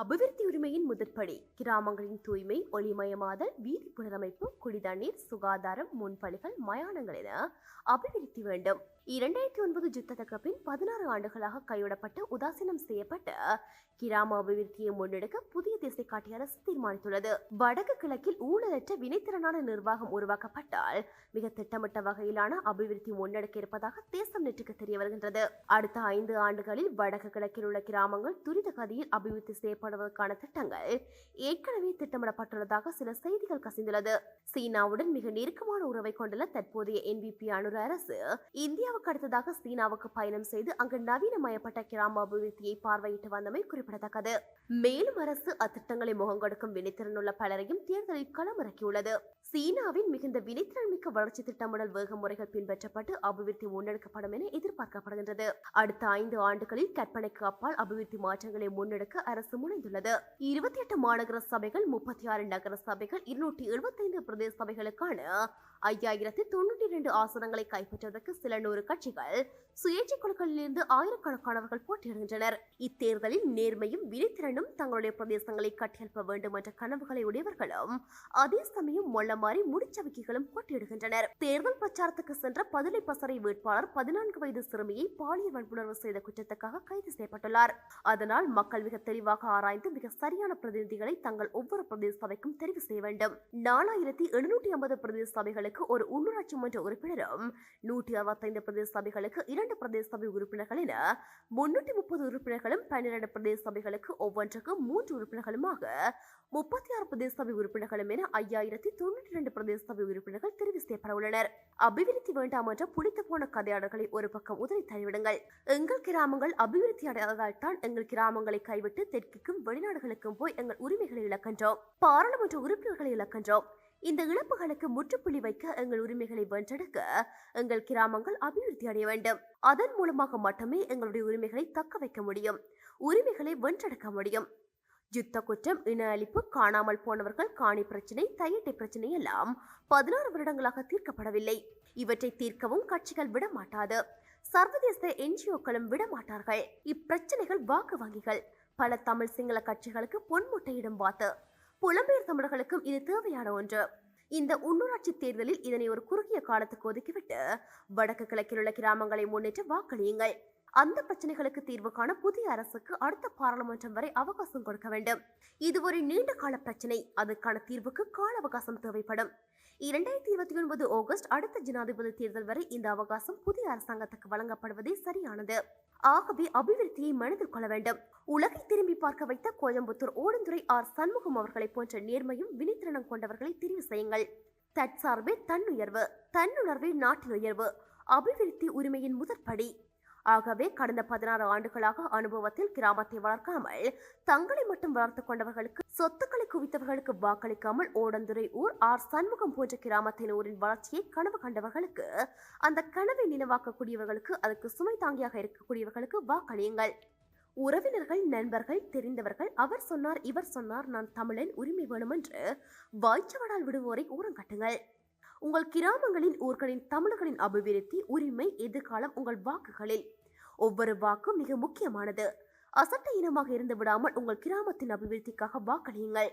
அபிவிருத்தி உரிமையின் முதற்படி கிராமங்களின் தூய்மை ஒளிமயமாதல் வீதி புனரமைப்பு குடிதண்ணீர் சுகாதாரம் முன்பணிகள் மயானங்கள் என அபிவிருத்தி வேண்டும். இரண்டாயிரத்தி ஒன்பது யுத்தத்துக்கு பின் பதினாறு ஆண்டுகளாக கைவிடப்பட்டு உதாசீனம் செய்யப்பட்ட கிராம அபிவிருத்தியை முன்னெடுக்க புதிய திசை காட்டிய அரசு தீர்மானித்துள்ளது. வடக்கு கிழக்கில் ஊழலற்ற வினைத்திறனான நிர்வாகம் உருவாக்கப்பட்டால் மிக திட்டமிட்ட வகையிலான அபிவிருத்தி முன்னெடுக்க இருப்பதாக தேசம் நெற்றுக்கு தெரிய வருகின்றது. அடுத்த ஐந்து ஆண்டுகளில் வடக்கு கிழக்கில் உள்ள கிராமங்கள் துரித கதியில் அபிவிருத்தி திட்டமிடுவதற்கான திட்டங்கள் ஏற்கனவே திட்டமிடப்பட்டுள்ளதாக சில செய்திகள் கசிந்துள்ளது. சீனாவுடன் மிக நெருக்கமான உறவை கொண்டுள்ள தற்போதைய என்பிபி அனுர அரசு இந்தியாவுக்கு அடுத்ததாக சீனாவுக்கு பயணம் செய்து அங்கு நவீனமயப்பட்ட கிராம அபிவிருத்தியை பார்வையிட்டு வந்தமை குறிப்பிடத்தக்கது. மேலும் அரசு அத்திட்டங்களை முகங்கொடுக்கும் வினைத்திறனுள்ள பலரையும் தேர்தலில் களமிறக்கியுள்ளது. சீனாவின் மிகுந்த வினைத்திறன் மிக்க வளர்ச்சி திட்டமிடல் வேக முறைகள் பின்பற்றப்பட்டு அபிவிருத்தி முன்னெடுக்கப்படும் என எதிர்பார்க்கப்படுகின்றது. அடுத்த ஐந்து ஆண்டுகளில் கற்பனைக்கு அப்பால் அபிவிருத்தி மாற்றங்களை முன்னெடுக்க அரசு முனை அமைந்துள்ளது இருபத்தி எட்டு மாநகர சபைகள் முப்பத்தி ஆறு நகர சபைகள் இருநூற்றி எழுபத்தைந்து பிரதேச சபைகளுக்கான ஐயாயிரத்தி தொண்ணூற்றி இரண்டு ஆசனங்களை கைப்பற்றுவதற்கு சில நூறு கட்சிகள் சுயேட்சை குழுக்களிலிருந்து ஆயிரக்கணக்கானவர்கள் போட்டியிடுகின்றனர். இத்தேர்தலில் நேர்மையும் விழித்திறனும் தங்களுடைய பிரதேசங்களை கட்டியெழுப்ப வேண்டும் என்ற கனவுகளை உடையவர்களும் அதே சமயம் மொள்ளமாறி முடிச்சவிக்கைகளும் போட்டியிடுகின்றனர். தேர்தல் பிரச்சாரத்துக்கு சென்ற பதுளை பசறை வேட்பாளர் பதினான்கு வயது சிறுமியை பாலியல் வன்புணர்வு செய்த குற்றத்துக்காக கைது செய்யப்பட்டுள்ளார். அதனால் மக்கள் மிக தெளிவாக ஆராய்ந்து மிக சரியான பிரதிநிதிகளை தங்கள் ஒவ்வொரு பிரதேச சபைக்கும் தெரிவு செய்ய வேண்டும். நாலாயிரத்தி எழுநூற்றி ஐம்பது பிரதேச சபைகளுக்கு ஒரு உள்ளூராட்சி மன்ற உறுப்பினரும் நூற்றி அறுபத்தைந்து பிரதேச சபைகளுக்கு இரண்டு பிரதேச சபை உறுப்பினர்கள் என முன்னூற்றி முப்பது உறுப்பினர்களும் பன்னிரண்டு பிரதேச சபைகளுக்கு ஒவ்வொன்றுக்கு மூன்று உறுப்பினர்களுமாக முப்பத்தி ஆறு பிரதேச சபை உறுப்பினர்களும் என ஐயாயிரத்தி தொண்ணூற்றி இரண்டு பிரதேச சபை உறுப்பினர்கள் தெரிவு செய்யப்பட உள்ளனர். அபிவிருத்தி வேண்டாம் என்ற புளித்து போன கதையாடல்களை ஒரு பக்கம் உதறி தள்ளிவிடுங்கள். எங்கள் கிராமங்கள் அபிவிருத்தி அடையாததால் தான் எங்கள் கிராமங்களை கைவிட்டு நாடுகளுக்கும் வெளிநாடுகளுக்கும் போய் எங்கள் உரிமைகளை இழக்கின்றோம். பாராளுமன்ற உறுப்பினர்களை இழக்கின்றோம். இந்த இழப்புகளுக்கு முற்றுப்புள்ளி வைக்க எங்கள் உரிமைகளை வென்றெடுக்க எங்கள் கிராமங்கள் அபிவிருத்தி அடைய வேண்டும். அதன் மூலமாக மட்டுமே எங்களுடைய உரிமைகளை தக்க வைக்க முடியும். உரிமைகளை வென்றெடுக்க முடியும். யுத்த குற்றம் இன அழிப்பு காணாமல் போனவர்கள் காணி பிரச்சனை தையட்டை பிரச்சனை எல்லாம் பதினாறு வருடங்களாக தீர்க்கப்படவில்லை. இவற்றை தீர்க்கவும் கட்சிகள் விடமாட்டாது. சர்வதேச என்ஜிஓக்களும் விடமாட்டார்கள். இப்பிரச்சனைகள் வாக்கு வங்கிகள். பல தமிழ் சிங்கள கட்சிகளுக்கு பொன்முட்டையிடும் வாத்து. புலம்பெயர் தமிழர்களுக்கும் இது தேவையான ஒன்று. இந்த உள்ளூராட்சி தேர்தலில் இதனை ஒரு குறுகிய காலத்துக்கு ஒதுக்கிவிட்டு வடக்கு கிழக்கில் உள்ள கிராமங்களை முன்னிட்டு வாக்களியுங்கள். அந்த பிரச்சனைகளுக்கு தீர்வு காண புதிய அரசுக்கு அடுத்த பாராளுமன்றம் வரை அவகாசம் கொடுக்க வேண்டும். இது ஒரு நீண்ட கால பிரச்சனை. அதற்கான தீர்வுக்கு கால அவகாசம் தேவைப்படும். இரண்டாயிரத்தி இருபத்தி ஒன்பது ஆகஸ்ட் அடுத்த ஜனாதிபதி தேர்தல் வரை இந்த அவகாசம் புதிய அரசாங்கத்துக்கு வழங்கப்படுவதே சரியானது. ஆகவே அபிவிருத்தியை மனதில் கொள்ள வேண்டும். உலகை திரும்பி பார்க்க வைத்த கோயம்புத்தூர் ஓடுந்துறை ஆர் சண்முகம் அவர்களை போன்ற நேர்மையும் வினைத்திறனம் கொண்டவர்களை தெரிவு செய்யுங்கள். தற்சார்பே தன்னுயர்வு தன்னுணர்வே நாட்டின் உயர்வு அபிவிருத்தி உரிமையின் முதற்படி. ஆகவே கடந்த பதினாறு ஆண்டுகளாக அனுபவத்தில் கிராமத்தை வளர்க்காமல் தங்களை மட்டும் வளர்த்துக் கொண்டவர்களுக்கு சொத்துக்களை குவித்தவர்களுக்கு வாக்களிக்காமல் ஓடந்துறை ஊர் ஆர் சண்முகம் போன்ற கிராமத்தின் ஊரின் வளர்ச்சியை கனவு கண்டவர்களுக்கு அந்த கனவை நினைவாக்கக்கூடியவர்களுக்கு அதுக்கு சுமை தாங்கியாக இருக்கக்கூடியவர்களுக்கு வாக்களியுங்கள். உறவினர்கள் நண்பர்கள் தெரிந்தவர்கள் அவர் சொன்னார் இவர் சொன்னார் நான் தமிழன் உரிமை வேணும் என்று வாய்ச்சவடால் விடுவோரை ஊரங்கட்டுங்கள் உங்கள் கிராமங்களின் ஊர்களின் தமிழர்களின் அபிவிருத்தி உரிமை எதிர்காலம் உங்கள் வாக்குகளில். ஒவ்வொரு வாக்கும் மிக முக்கியமானது. அசட்ட இனமாக இருந்து விடாமல் உங்கள் கிராமத்தின் அபிவிருத்திக்காக வாக்களியுங்கள்.